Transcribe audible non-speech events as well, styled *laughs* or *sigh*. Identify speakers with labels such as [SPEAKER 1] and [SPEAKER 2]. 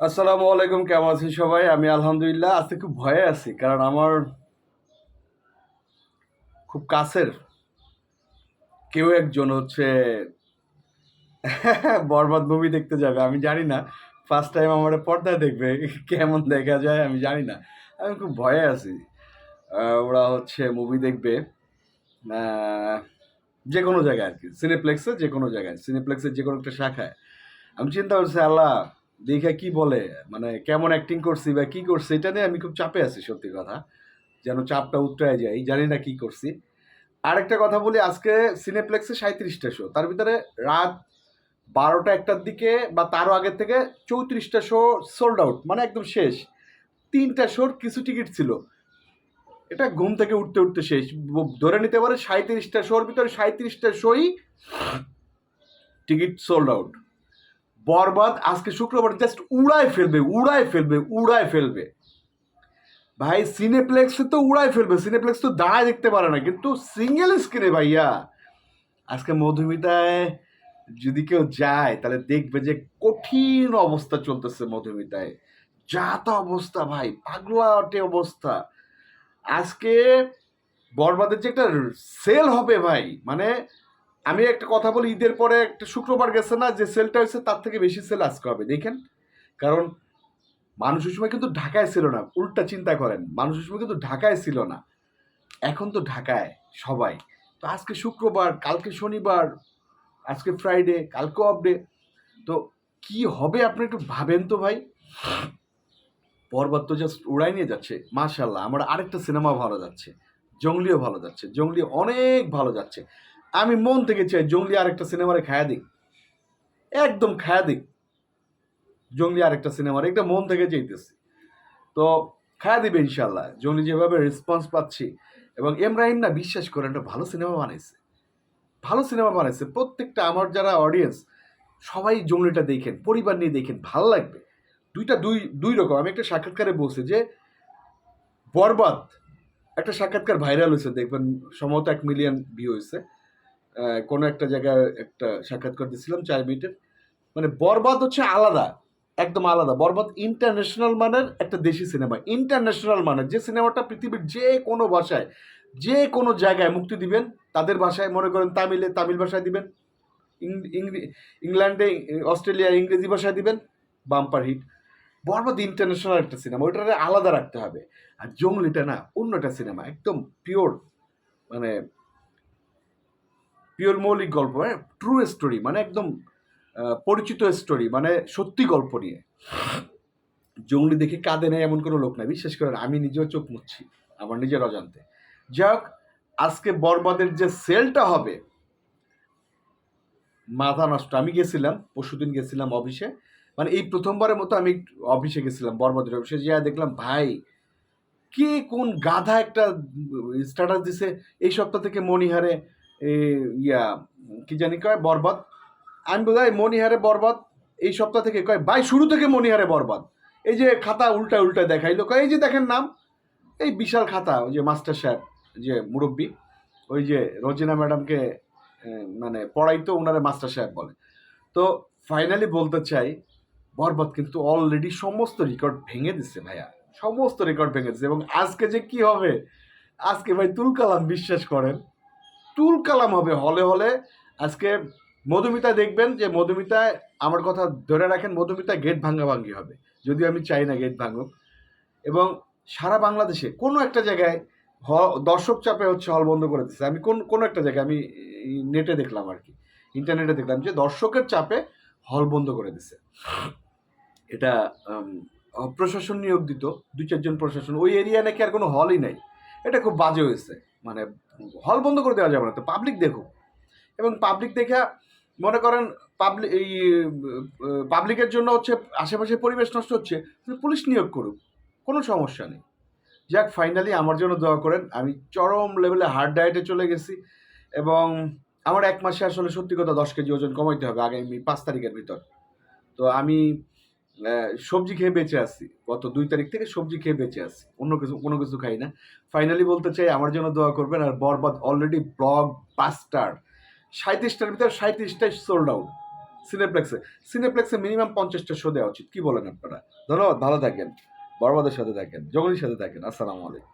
[SPEAKER 1] আসসালামু আলাইকুম, কেমন আছেন সবাই? আমি আলহামদুলিল্লাহ আজকে খুব ভয়ে আছি, কারণ আমার খুব কাছের কেউ একজন হচ্ছে *laughs* বরবাদ মুভি দেখতে যাবে, আমি জানি না। ফার্স্ট টাইম আমার পর্দায় দেখবে, কেমন দেখা যায় আমি জানি না। আমি খুব ভয়ে আছি। ওরা হচ্ছে মুভি দেখবে যে কোনো জায়গায় আর কি সিনেপ্লেক্সে যে কোনো জায়গায় সিনেপ্লেক্সের যে কোনো একটা শাখায়। আমি চিন্তা করছি, আল্লাহ দেখে কি বলে? মানে কেমন অ্যাক্টিং করছি বা কি করছি, এটা নিয়ে আমি খুব চাপে আছি, সত্যি কথা। যেন চাপটা উতরায় যায় জানি না কি করছি। আরেকটা কথা বলি, আজকে সিনেপ্লেক্সে সাঁত্রিশটা শো তার ভিতরে রাত বারোটা একটার দিকে বা তারও আগের থেকে চৌত্রিশটা শো সোল্ড আউট মানে একদম শেষ। তিনটা শোর কিছু টিকিট ছিল। এটা ঘুম থেকে উঠতে উঠতে শেষ। ধরে নিতে পারে সাঁত্রিশটা শোর ভিতরে সাঁত্রিশটা শোই টিকিট সোল্ড আউট বরবাদ আজকে শুক্রবার জাস্ট উড়ায় ফেলবে উড়ায় ফেলবে উড়ায় ফেলবে। ভাই সিনেপ্লেক্সে তো উড়ায় ফেলবে সিনেপ্লেক্স তো দাঁড়ায় দেখতে পারে না, কিন্তু সিঙ্গেল স্ক্রিনে ভাইয়া, আজকে মধুমিতায় যদি কেউ যায়, তাহলে দেখবে যে কঠিন অবস্থা চলতেছে মধুমিতায়। যা তা অবস্থা ভাই, পাগলাটে অবস্থা। আজকে বরবাদের যে একটা সেল হবে ভাই মানে আমি একটা কথা বলি, ঈদের পরে একটা শুক্রবার গেছে না, যে সেলটা হয়েছে তার থেকে বেশি সেল আজকে হবে, দেখেন। কারণ মানুষের সময় কিন্তু ঢাকায় ছিল না, উল্টা চিন্তা করেন, মানুষের সময় কিন্তু ঢাকায় ছিল না। এখন তো ঢাকায় সবাই। তো আজকে শুক্রবার, কালকে শনিবার, আজকে ফ্রাইডে কালকে অফ ডে তো কি হবে আপনি একটু ভাবেন তো ভাই। পর্বত তো জাস্ট উড়াই নিয়ে যাচ্ছে মাশাল্লাহ আমার আরেকটা সিনেমা ভালো যাচ্ছে, জঙ্গলিও ভালো যাচ্ছে, জঙ্গলি অনেক ভালো যাচ্ছে। আমি মন থেকে চাই জঙ্গলি আরেকটা সিনেমারে খায়া দিক। একদম খায়া দিক। জঙ্গলি আরেকটা সিনেমার একটা মন থেকে চাইতেছি। তো খায়া দিবে ইনশাল্লাহ জঙ্গলি যেভাবে রেসপন্স পাচ্ছি, এবং এমরাহিম না বিশ্বাস করে একটা ভালো সিনেমা বানাইছে। ভালো সিনেমা বানাইছে। প্রত্যেকটা আমার যারা অডিয়েন্স সবাই জঙ্গলিটা দেখেন, পরিবার নিয়ে দেখেন, ভালো লাগবে। দুইটা দুই দুই রকম। আমি একটা সাক্ষাৎকারে বলছি যে, বরবাদ একটা সাক্ষাৎকার ভাইরাল হয়েছে, দেখবেন সম্ভবত এক মিলিয়ন ভিউ হয়েছে। কোনো একটা জায়গায় একটা সাক্ষাৎকার দিয়েছিলাম, চার মিনিটের। মানে বরবাদ হচ্ছে আলাদা, একদম আলাদা। বরবাদ ইন্টারন্যাশনাল মানের একটা দেশি সিনেমা। ইন্টারন্যাশনাল মানের যে সিনেমাটা পৃথিবীর যে কোনো ভাষায়, যে কোনো জায়গায় মুক্তি দিবেন, তাদের ভাষায় মনে করেন তামিলে তামিল ভাষায় দিবেন ইংল্যান্ডে অস্ট্রেলিয়া ইংরেজি ভাষায় দিবেন, বাম্পার হিট। বরবাদ ইন্টারন্যাশনাল একটা সিনেমা ওইটা আলাদা রাখতে হবে। আর জঙ্গলিটা না, অন্য একটা সিনেমা, একদম পিওর মানে পিওর মৌলিক গল্প হ্যাঁ? ট্রু স্টোরি মানে একদম পরিচিত স্টোরি মানে সত্যি গল্প নিয়ে। জঙ্গলি দেখে কাঁদে নেয় এমন কোনো লোক নাই বিশ্বাস করেন আমি নিজেও চোখ মুচ্ছি আমার নিজের অজান্তে। যাক আজকে বরবাদের যে সেলটা হবে মাথা নষ্ট আমি গেছিলাম পরশুদিন গেছিলাম অফিসে মানে এই প্রথমবারের মতো আমি অফিসে গেছিলাম বরবাদের অফিসে যা দেখলাম ভাই কে কোন গাধা একটা স্ট্যাটাস দিছে এই সপ্তাহ থেকে মণিহারে এ, ইয়া, কি জানি কয়, বরবাদ। আমি বোধহয় মণিহারে বরবাদ, এই সপ্তাহ থেকে কয়, ভাই, শুরু থেকে মণিহারে বরবাদ। এই যে খাতা উল্টা উল্টা দেখাইলো, কয়, এই যে দেখেন নাম, এই বিশাল খাতা, ওই যে মাস্টার সাহেব যে মুরব্বী, ওই যে রোজিনা ম্যাডামকে মানে পড়াইতো ওনারে মাস্টার সাহেব বলে। তো ফাইনালি বলতে চাই, বরবাদ কিন্তু অলরেডি সমস্ত রেকর্ড ভেঙে দিচ্ছে ভাইয়া। সমস্ত রেকর্ড ভেঙে দিচ্ছে এবং আজকে যে কি হবে, আজকে ভাই তুল কালাম বিশ্বাস করেন। তুল কালাম হবে হলে হলে। আজকে মধুমিতা দেখবেন যে মধুমিতায় আমার কথা ধরে রাখেন, মধুমিতা গেট ভাঙ্গা ভাঙ্গি হবে। যদিও আমি চাই না গেট ভাঙুক। এবং সারা বাংলাদেশে কোনো একটা জায়গায় হ দর্শক চাপে হচ্ছে হল বন্ধ করে দিচ্ছে। আমি কোন, কোনো একটা জায়গায়, আমি নেটে দেখলাম আর কি, ইন্টারনেটে দেখলাম যে দর্শকের চাপে হল বন্ধ করে দিছে এটা প্রশাসন নিয়োগ দিত, দুই চারজন প্রশাসন। ওই এরিয়া নাকি আর কোনো হলই নাই। এটা খুব বাজে হয়েছে। মানে হল বন্ধ করে দেওয়া যাবে না। তো পাবলিক দেখুক। এবং পাবলিক দেখা মনে করেন পাবলিক এই পাবলিকের জন্য হচ্ছে আশেপাশে পরিবেশ নষ্ট হচ্ছে পুলিশ নিয়োগ করুক। কোনো সমস্যা নেই। যাক ফাইনালি আমার জন্য দোয়া করেন। আমি চরম লেভেলে হার্ড ডায়েটে চলে গেছি। এবং আমার এক মাসে আসলে সত্যি কথা দশ কেজি ওজন কমাইতে হবে আগামী পাঁচ তারিখের ভিতর। তো আমি সবজি খেয়ে বেঁচে আছি। গত দুই তারিখ থেকে সবজি খেয়ে বেঁচে আছি। অন্য কিছু কোনো কিছু খাই না। ফাইনালি বলতে চাই, আমার জন্য দোয়া করবেন, আর বরবাদ অলরেডি ব্লগ বাস্টার সাঁত্রিশটার ভিতরে সাঁত্রিশটাই সোল্ড আউট সিনেপ্লেক্সে সিনেপ্লেক্সে মিনিমাম পঞ্চাশটা শো দেওয়া উচিত। কী বলেন আপনারা? ধন্যবাদ, ভালো থাকেন। বরবাদের সাথে থাকেন জগনের সাথে থাকেন। আসসালামু আলাইকুম।